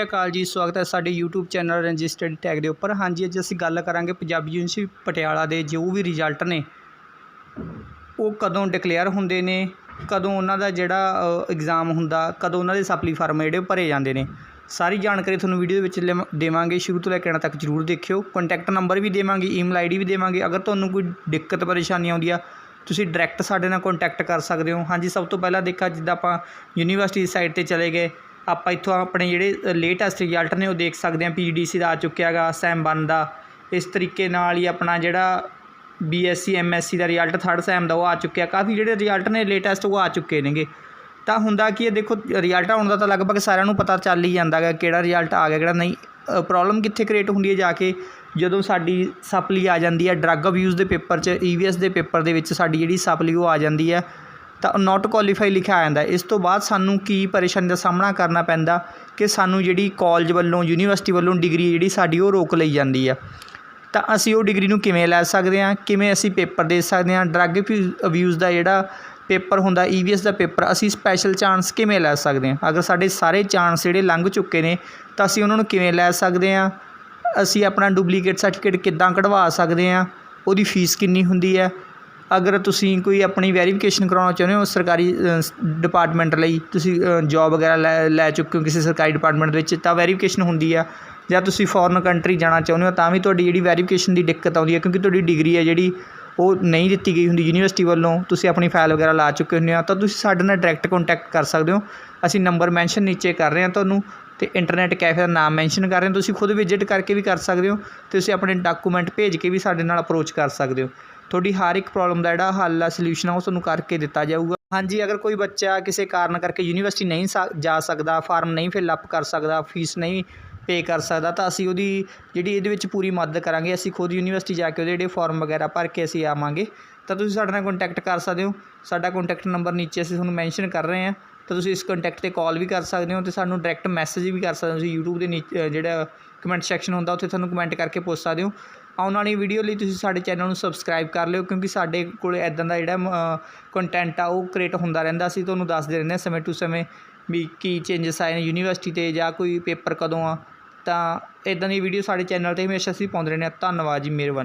ਸਤਿ ਸ਼੍ਰੀ ਅਕਾਲ ਜੀ, ਸਵਾਗਤ ਹੈ ਸਾਡੇ YouTube ਚੈਨਲ ਰਜਿਸਟਰਡ ਟੈਗ ਦੇ ਉੱਪਰ। ਹਾਂਜੀ, ਅੱਜ ਅਸੀਂ ਗੱਲ ਕਰਾਂਗੇ ਪੰਜਾਬੀ ਯੂਨੀਵਰਸਿਟੀ ਪਟਿਆਲਾ ਦੇ ਜੋ ਵੀ ਰਿਜ਼ਲਟ ਨੇ, ਉਹ ਕਦੋਂ ਡਿਕਲੇਅਰ ਹੁੰਦੇ ਨੇ, ਕਦੋਂ ਉਹਨਾਂ ਦਾ ਜਿਹੜਾ ਐਗਜ਼ਾਮ ਹੁੰਦਾ, ਕਦੋਂ ਉਹਨਾਂ ਦੇ ਸਪਲੀ ਫਾਰਮ ਜਿਹੜੇ ਭਰੇ ਜਾਂਦੇ ਨੇ। ਸਾਰੀ ਜਾਣਕਾਰੀ ਤੁਹਾਨੂੰ ਵੀਡੀਓ ਦੇ ਵਿੱਚ ਲਿਮ- ਦੇਵਾਂਗੇ। ਸ਼ੁਰੂ ਤੋਂ ਲੈ ਕੇ ਅੰਤ ਤੱਕ ਜਰੂਰ ਦੇਖਿਓ। ਕੰਟੈਕਟ ਨੰਬਰ ਵੀ ਦੇਵਾਂਗੇ ਈਮੇਲ ਆਈਡੀ ਵੀ ਦੇਵਾਂਗੇ। ਅਗਰ ਤੁਹਾਨੂੰ ਕੋਈ ਦਿੱਕਤ, ਪਰੇਸ਼ਾਨੀ ਆਉਂਦੀ ਆ, ਤੁਸੀਂ ਡਾਇਰੈਕਟ ਸਾਡੇ ਨਾਲ ਕੰਟੈਕਟ ਕਰ ਸਕਦੇ ਹੋ। ਹਾਂਜੀ, ਸਭ ਤੋਂ ਪਹਿਲਾਂ ਦੇਖਾ ਜਿੱਦਾਂ ਆਪਾਂ ਯੂਨੀਵਰਸਿਟੀ ਸਾਈਟ ਤੇ ਚਲੇ ਗਏ ਆਪਾਂ ਇੱਥੋਂ ਆਪਣੇ ਜਿਹੜੇ ਲੇਟੈਸਟ ਰਿਜ਼ਲਟ ਨੇ ਉਹ ਦੇਖ ਸਕਦੇ ਹਾਂ। ਪੀਡੀਸੀ ਦਾ ਆ ਚੁੱਕਿਆ ਹੈਗਾ, ਸੈਮ 1 ਦਾ। ਇਸ ਤਰੀਕੇ ਨਾਲ ਹੀ ਆਪਣਾ ਜਿਹੜਾ ਬੀਐਸਸੀ ਐਮਐਸਸੀ ਦਾ ਰਿਜ਼ਲਟ ਥਰਡ ਸੈਮ ਦਾ ਉਹ ਆ ਚੁੱਕਿਆ। ਕਾਫੀ ਜਿਹੜੇ ਰਿਜ਼ਲਟ ਨੇ ਲੇਟੈਸਟ ਉਹ ਆ ਚੁੱਕੇ ਨੇਗੇ। ਤਾਂ ਹੁੰਦਾ ਕੀ ਹੈ, ਦੇਖੋ ਰਿਜ਼ਲਟ ਆਉਣ ਦਾ ਤਾਂ ਲਗਭਗ ਸਾਰਿਆਂ ਨੂੰ ਪਤਾ ਚੱਲ ਹੀ ਜਾਂਦਾ ਹੈਗਾ ਕਿਹੜਾ ਰਿਜ਼ਲਟ ਆ ਗਿਆ, ਕਿਹੜਾ ਨਹੀਂ। ਪ੍ਰੋਬਲਮ ਕਿੱਥੇ ਕ੍ਰੀਏਟ ਹੁੰਦੀ ਹੈ ਜਾ ਕੇ? ਜਦੋਂ ਸਾਡੀ ਸਪਲੀ ਆ ਜਾਂਦੀ ਹੈ ਡਰੱਗ ਅਬਿਊਜ਼ ਦੇ ਪੇਪਰ 'ਚ ਈਵੀਐਸ ਦੇ ਪੇਪਰ ਦੇ ਵਿੱਚ ਸਾਡੀ ਜਿਹੜੀ ਸਪਲੀ ਉਹ ਆ ਜਾਂਦੀ ਹੈ। ਤਾਂ ਨਾਟ ਕੁਆਲੀਫਾਈ ਲਿਖਿਆ ਆ ਜਾਂਦਾ। ਇਸ ਤੋਂ ਬਾਅਦ ਸਾਨੂੰ ਕੀ ਪਰੇਸ਼ਾਨੀ ਦਾ ਸਾਹਮਣਾ ਕਰਨਾ ਪੈਂਦਾ ਕਿ ਸਾਨੂੰ ਜਿਹੜੀ ਕਾਲਜ ਵੱਲੋਂ ਯੂਨੀਵਰਸਿਟੀ ਵੱਲੋਂ ਡਿਗਰੀ ਜਿਹੜੀ ਸਾਡੀ ਉਹ ਰੋਕ ਲਈ ਜਾਂਦੀ ਆ। ਤਾਂ ਅਸੀਂ ਉਹ ਡਿਗਰੀ ਨੂੰ ਕਿਵੇਂ ਲੈ ਸਕਦੇ ਹਾਂ ਕਿਵੇਂ ਅਸੀਂ ਪੇਪਰ ਦੇ ਸਕਦੇ ਹਾਂ ਡਰੱਗ ਅਬਿਊਜ਼ ਦਾ ਜਿਹੜਾ ਪੇਪਰ ਹੁੰਦਾ ਈਵੀਐਸ ਦਾ ਪੇਪਰ ਅਸੀਂ ਸਪੈਸ਼ਲ ਚਾਂਸ ਕਿਵੇਂ ਲੈ ਸਕਦੇ ਹਾਂ ਅਗਰ ਸਾਡੇ ਸਾਰੇ ਚਾਂਸ ਜਿਹੜੇ ਲੰਘ ਚੁੱਕੇ ਨੇ, ਤਾਂ ਅਸੀਂ ਉਹਨਾਂ ਨੂੰ ਕਿਵੇਂ ਲੈ ਸਕਦੇ ਹਾਂ ਅਸੀਂ ਆਪਣਾ ਡੁਪਲੀਕੇਟ ਸਰਟੀਫਿਕੇਟ ਕਿੱਦਾਂ ਕਢਵਾ ਸਕਦੇ ਹਾਂ ਉਹਦੀ ਫੀਸ ਕਿੰਨੀ ਹੁੰਦੀ ਹੈ ਅਗਰ ਤੁਸੀਂ ਕੋਈ ਆਪਣੀ ਵੈਰੀਫਿਕੇਸ਼ਨ ਕਰਾਉਣਾ ਚਾਹੁੰਦੇ ਹੋ ਸਰਕਾਰੀ ਡਿਪਾਰਟਮੈਂਟ ਲਈ, ਤੁਸੀਂ ਜੋਬ ਵਗੈਰਾ ਲੈ ਲੈ ਚੁੱਕੇ ਹੋ ਕਿਸੇ ਸਰਕਾਰੀ ਡਿਪਾਰਟਮੈਂਟ ਵਿੱਚ, ਤਾਂ ਵੈਰੀਫਿਕੇਸ਼ਨ ਹੁੰਦੀ ਆ। ਜਾਂ ਤੁਸੀਂ ਫੋਰਨ ਕੰਟਰੀ ਜਾਣਾ ਚਾਹੁੰਦੇ ਹੋ, ਤਾਂ ਵੀ ਤੁਹਾਡੀ ਜਿਹੜੀ ਵੈਰੀਫਿਕੇਸ਼ਨ ਦੀ ਦਿੱਕਤ ਆਉਂਦੀ ਹੈ ਕਿਉਂਕਿ ਤੁਹਾਡੀ ਡਿਗਰੀ ਹੈ ਜਿਹੜੀ, ਉਹ ਨਹੀਂ ਦਿੱਤੀ ਗਈ ਹੁੰਦੀ ਯੂਨੀਵਰਸਿਟੀ ਵੱਲੋਂ, ਤੁਸੀਂ ਆਪਣੀ ਫਾਈਲ ਵਗੈਰਾ ਲਾ ਚੁੱਕੇ ਹੁੰਦੇ ਆ ਤਾਂ ਤੁਸੀਂ ਸਾਡੇ ਨਾਲ ਡਾਇਰੈਕਟ ਕੰਟੈਕਟ ਕਰ ਸਕਦੇ ਹੋ। ਅਸੀਂ ਨੰਬਰ ਮੈਂਸ਼ਨ ਨੀਚੇ ਕਰ ਰਹੇ ਹਾਂ ਤੁਹਾਨੂੰ ਤੇ ਇੰਟਰਨੈਟ ਕੈਫੇ ਦਾ ਨਾਮ ਮੈਂਸ਼ਨ ਕਰ ਰਹੇ ਹੋ। ਤੁਸੀਂ ਖੁਦ ਵਿਜ਼ਿਟ ਕਰਕੇ ਵੀ ਕਰ ਸਕਦੇ ਹੋ ਤੇ ਤੁਸੀਂ ਆਪਣੇ ਡਾਕੂਮੈਂਟ ਭੇਜ ਕੇ ਵੀ ਸਾਡੇ ਨਾਲ ਅਪਰੋਚ ਕਰ ਸਕਦੇ ਹੋ। ਤੁਹਾਡੀ ਹਰ ਇੱਕ ਪ੍ਰੋਬਲਮ ਦਾ ਜਿਹੜਾ ਹੱਲ ਆ ਸੋਲੂਸ਼ਨ ਆ, ਉਹ ਤੁਹਾਨੂੰ ਕਰਕੇ ਦਿੱਤਾ ਜਾਊਗਾ। ਹਾਂਜੀ, ਅਗਰ ਕੋਈ ਬੱਚਾ ਕਿਸੇ ਕਾਰਨ ਕਰਕੇ ਯੂਨੀਵਰਸਿਟੀ ਨਹੀਂ ਸਾ- ਜਾ ਸਕਦਾ ਫਾਰਮ ਨਹੀਂ ਫਿਲ ਅਪ ਕਰ ਸਕਦਾ ਫੀਸ ਨਹੀਂ ਪੇ ਕਰ ਸਕਦਾ, ਤਾਂ ਅਸੀਂ ਉਹਦੀ ਜਿਹੜੀ ਇਹਦੇ ਵਿੱਚ ਪੂਰੀ ਮਦਦ ਕਰਾਂਗੇ। ਅਸੀਂ ਖੁਦ ਯੂਨੀਵਰਸਿਟੀ ਜਾ ਕੇ ਉਹਦੇ ਜਿਹੜੇ ਫਾਰਮ ਵਗੈਰਾ ਭਰ ਕੇ ਅਸੀਂ ਆਵਾਂਗੇ। ਤਾਂ ਤੁਸੀਂ ਸਾਡੇ ਨਾਲ ਕੰਟੈਕਟ ਕਰ ਸਕਦੇ ਹੋ। ਸਾਡਾ ਕੰਟੈਕਟ ਨੰਬਰ ਨੀਚੇ ਅਸੀਂ ਤੁਹਾਨੂੰ ਮੈਂਸ਼ਨ ਕਰ ਰਹੇ ਹਾਂ। ਤਾਂ ਤੁਸੀਂ ਇਸ ਕੰਟੈਕਟ ਤੇ ਕਾਲ ਵੀ ਕਰ ਸਕਦੇ ਹੋ ਅਤੇ ਸਾਨੂੰ ਡਾਇਰੈਕਟ ਮੈਸੇਜ ਵੀ ਕਰ ਸਕਦੇ ਹੋ। ਤੁਸੀਂ ਯੂਟਿਊਬ ਦੇ ਨੀਚੇ ਜਿਹੜਾ ਕਮੈਂਟ ਸੈਕਸ਼ਨ ਹੁੰਦਾ, ਉੱਥੇ ਤੁਹਾਨੂੰ ਕਮੈਂਟ ਕਰਕੇ ਪੁੱਛ ਸਕਦੇ ਹੋ। ਆਉਣ ਵਾਲੀ ਵੀਡੀਓ ਲਈ ਤੁਸੀਂ ਸਾਡੇ ਚੈਨਲ ਨੂੰ ਸਬਸਕ੍ਰਾਈਬ ਕਰ ਲਿਓ, ਕਿਉਂਕਿ ਸਾਡੇ ਕੋਲ ਐਦਾਂ ਦਾ ਜਿਹੜਾ ਕੰਟੈਂਟ ਆ, ਉਹ ਕ੍ਰੀਏਟ ਹੁੰਦਾ ਰਹਿੰਦਾ। ਅਸੀਂ ਤੁਹਾਨੂੰ ਦੱਸਦੇ ਰਹਿੰਦੇ ਹਾਂ ਸਮੇਂ ਟੂ ਸਮੇਂ ਵੀ ਕੀ ਚੇਂਜਸ ਆਏ ਨੇ ਯੂਨੀਵਰਸਿਟੀ ਤੇ ਜਾਂ ਕੋਈ ਪੇਪਰ ਕਦੋਂ ਆ। ਤਾਂ ਇਦਾਂ ਦੀ ਵੀਡੀਓ ਸਾਡੇ ਚੈਨਲ ਤੇ ਹਮੇਸ਼ਾ ਅਸੀਂ ਪਾਉਂਦੇ ਰਹਿੰਦੇ ਹਾਂ। ਧੰਨਵਾਦ ਜੀ, ਮਿਹਰਬਾਨੀ।